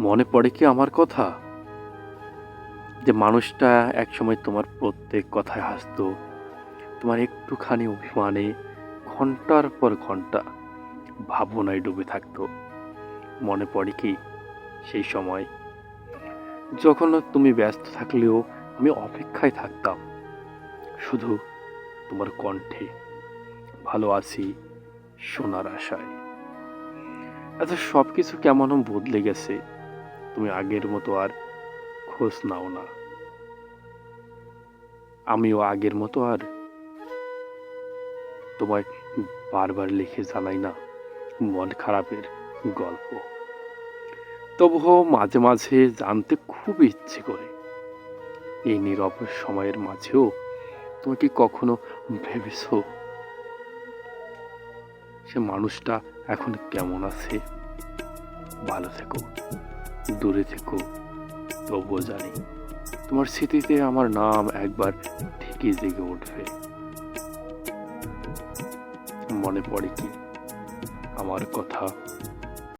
মনে পড়ে কি আমার কথা? যে মানুষটা একসময় তোমার প্রত্যেক কথায় হাসতো, তোমার একটুখানি অভিমানে ঘণ্টার পর ঘণ্টা ভাবনায় ডুবে থাকতো। মনে পড়ে কি সেই সময়? যখন তুমি ব্যস্ত থাকলেও আমি অপেক্ষায় থাকতাম। শুধু তোমার কণ্ঠে ভালো আছি শোনার আশায়। আচ্ছা সব কিছু কেমন বদলে গেছে? তুমি আগের মতো আর খোঁজ নাও না। আমিও আগের মতো আর তোমায় বারবার লিখে জানাই না, মন খারাপের গল্প। তবুও মাঝে মাঝে জানতে খুব ইচ্ছে করে। এই নীরব সময়ের মাঝেও তুমি কি কখনো ভেবেছো সে মানুষটা এখন কেমন আছে? ভালো থেকো। দূরে থেকো, তবুও জানি তোমার স্মৃতিতে আমার নাম একবার ঠিকই জেগে উঠবে। মনে পড়ে কি? আমার কথা